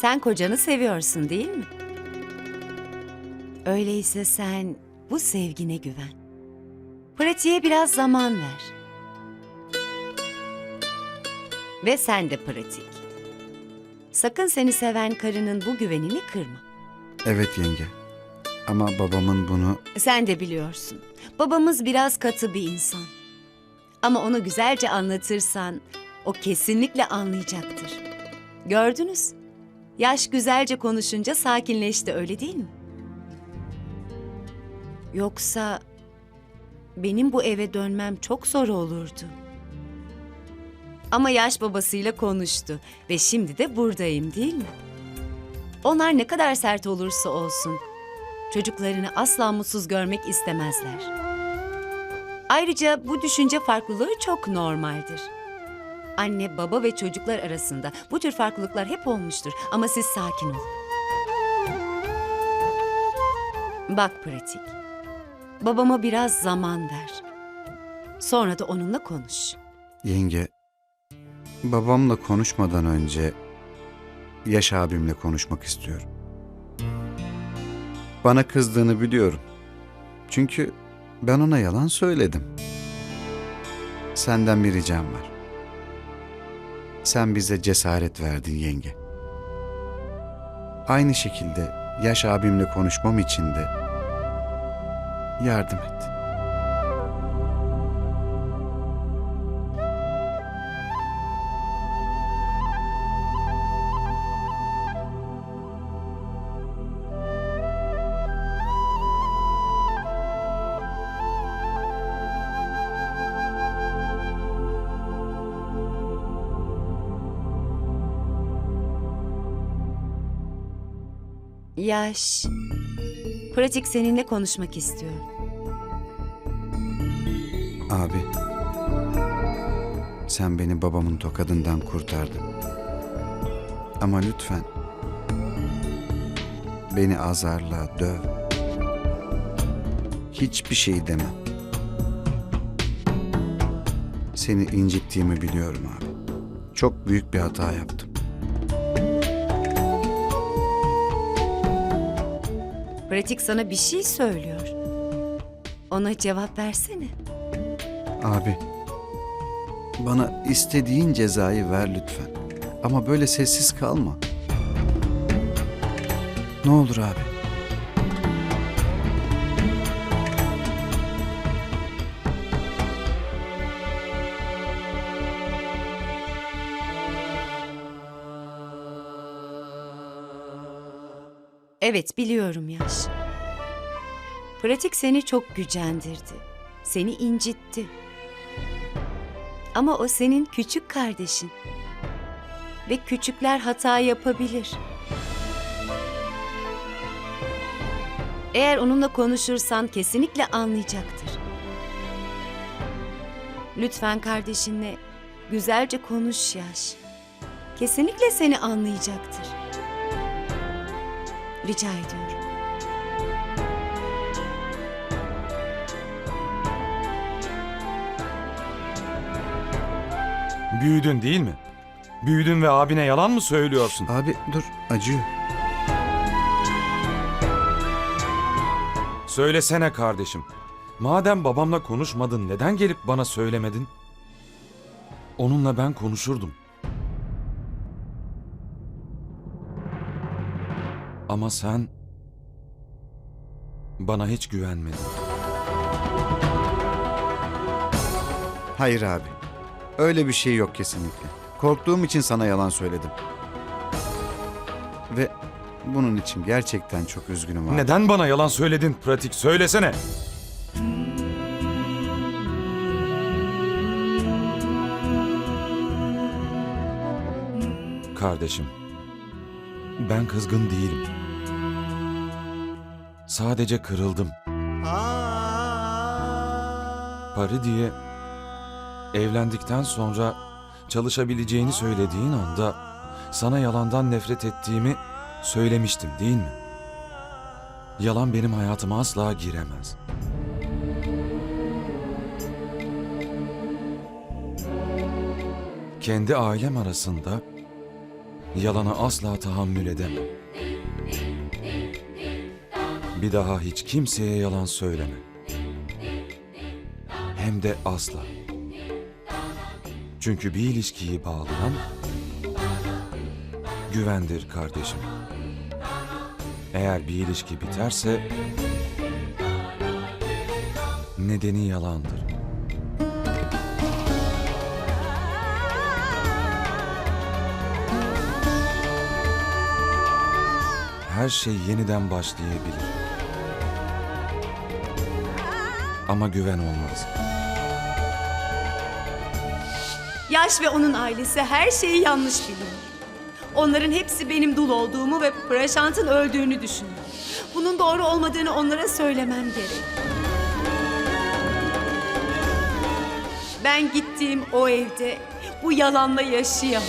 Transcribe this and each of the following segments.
Sen kocanı seviyorsun değil mi? Öyleyse sen bu sevgine güven. Pratiğe biraz zaman ver. Ve sen de pratik. Sakın seni seven karının bu güvenini kırma. Evet yenge. Ama babamın bunu Sen de biliyorsun. Babamız biraz katı bir insan. Ama onu güzelce anlatırsan o kesinlikle anlayacaktır. Gördünüz. Yaş güzelce konuşunca sakinleşti öyle değil mi? Yoksa benim bu eve dönmem çok zor olurdu. Ama yaş babasıyla konuştu ve şimdi de buradayım değil mi? Onlar ne kadar sert olursa olsun çocuklarını asla mutsuz görmek istemezler. Ayrıca bu düşünce farklılığı çok normaldir. Anne, baba ve çocuklar arasında bu tür farklılıklar hep olmuştur ama siz sakin olun. Bak pratik. Babama biraz zaman ver. Sonra da onunla konuş. yenge babamla konuşmadan önce Yaş abimle konuşmak istiyorum. Bana kızdığını biliyorum. Çünkü ben ona yalan söyledim. Senden bir ricam var. Sen bize cesaret verdin yenge. Aynı şekilde Yaş abimle konuşmam için de yardım et. Yaş. Pratik seninle konuşmak istiyor. Abi. Sen beni babamın tokadından kurtardın. Ama lütfen beni azarla, döv. Hiçbir şey demem. Seni incittiğimi biliyorum abi. Çok büyük bir hata yaptım. Pratik sana bir şey söylüyor. Ona cevap versene. Abi. Bana istediğin cezayı ver lütfen. Ama böyle sessiz kalma. Ne olur abi. Evet biliyorum Yaş. Pratik seni çok gücendirdi. Seni incitti. Ama o senin küçük kardeşin. Ve küçükler hata yapabilir. Eğer onunla konuşursan kesinlikle anlayacaktır. Lütfen kardeşinle güzelce konuş Yaş. Kesinlikle seni anlayacaktır. Rica ediyorum. Büyüdün değil mi? Büyüdün ve abine yalan mı söylüyorsun? Abi dur acıyor. Söylesene kardeşim. Madem babamla konuşmadın neden gelip bana söylemedin? Onunla ben konuşurdum. Ama sen bana hiç güvenmedin. Hayır abi. Öyle bir şey yok kesinlikle. Korktuğum için sana yalan söyledim. Ve bunun için gerçekten çok üzgünüm abi. Neden bana yalan söyledin pratik söylesene. Kardeşim, ben kızgın değilim. Sadece kırıldım. Pari diye evlendikten sonra çalışabileceğini söylediğin anda sana yalandan nefret ettiğimi söylemiştim değil mi? Yalan benim hayatıma asla giremez. Kendi ailem arasında Yalana asla tahammül edemem. Bir daha hiç kimseye yalan söyleme. Hem de asla. Çünkü bir ilişkiyi bağlayan güvendir kardeşim. Eğer bir ilişki biterse nedeni yalandır. Her şey yeniden başlayabilir. Ama güven olmaz. Yaş ve onun ailesi her şeyi yanlış biliyor. Onların hepsi benim dul olduğumu ve Praşant'ın öldüğünü düşünüyor. Bunun doğru olmadığını onlara söylemem gerek. Ben gittiğim o evde bu yalanla yaşayamam.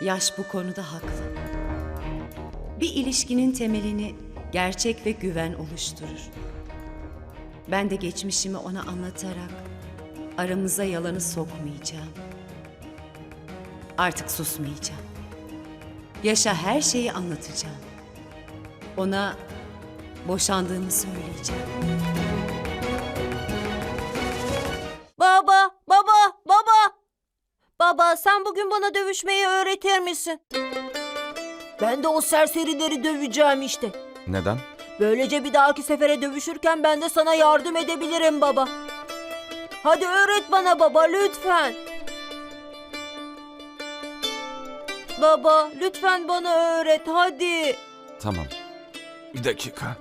Yaş bu konuda haklı. Bir ilişkinin temelini gerçek ve güven oluşturur. Ben de geçmişimi ona anlatarak aramıza yalanı sokmayacağım. Artık susmayacağım. Yaşa her şeyi anlatacağım. Ona boşandığımı söyleyeceğim. Baba, baba, baba. Baba sen bugün bana dövüşmeyi öğretir misin? Ben de o serserileri döveceğim işte. Neden? Böylece bir dahaki sefere dövüşürken ben de sana yardım edebilirim baba. Hadi öğret bana baba lütfen. Baba lütfen bana öğret hadi. Tamam. Bir dakika.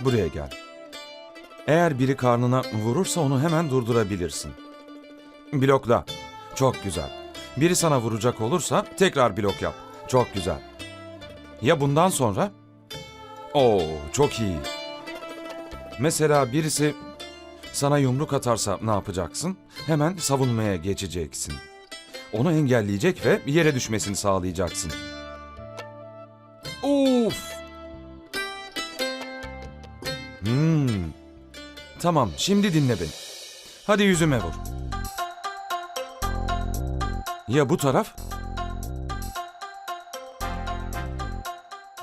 Buraya gel. Eğer biri karnına vurursa onu hemen durdurabilirsin. Blokla. Çok güzel. Biri sana vuracak olursa tekrar blok yap. Çok güzel. Ya bundan sonra? Oo, çok iyi. Mesela birisi sana yumruk atarsa ne yapacaksın? Hemen savunmaya geçeceksin. Onu engelleyecek ve yere düşmesini sağlayacaksın. Of! Hmm. Tamam, şimdi dinle beni. Hadi yüzüme vur. Ya bu taraf?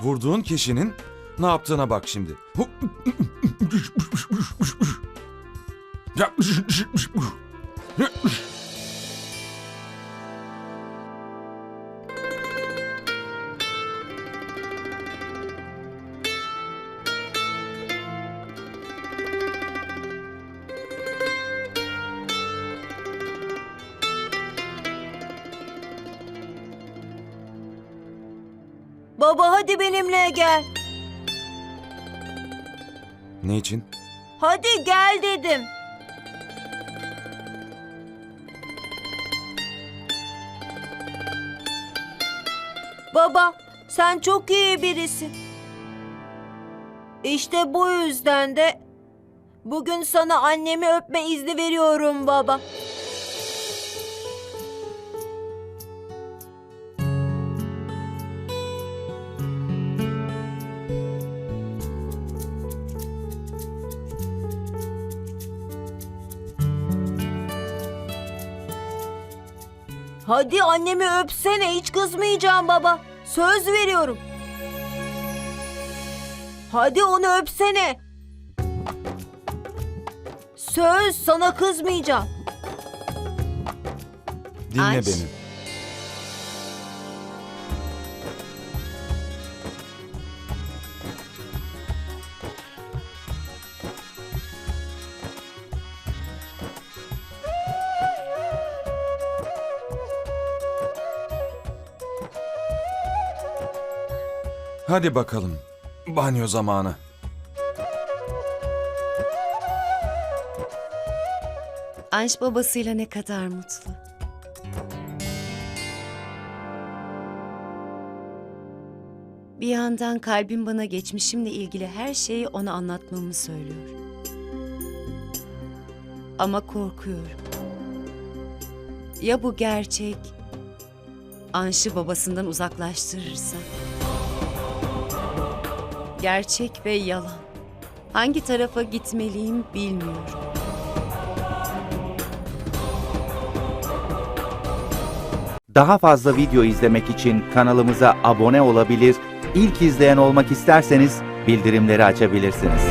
Vurduğun kişinin ne yaptığına bak şimdi. Baba hadi benimle gel. Ne için? Hadi gel dedim. Baba, sen çok iyi birisin. İşte bu yüzden de bugün sana annemi öpme izni veriyorum baba. Hadi annemi öpsene hiç kızmayacağım baba. Söz veriyorum. Hadi onu öpsene. Söz sana kızmayacağım. Dinle Aç. beni. Hadi bakalım. Banyo zamanı. Anş babasıyla ne kadar mutlu. Bir yandan kalbim bana geçmişimle ilgili her şeyi ona anlatmamı söylüyor. Ama korkuyorum. Ya bu gerçek Anş'ı babasından uzaklaştırırsa? Gerçek ve yalan. Hangi tarafa gitmeliyim bilmiyorum. Daha fazla video izlemek için kanalımıza abone olabilir, ilk izleyen olmak isterseniz bildirimleri açabilirsiniz.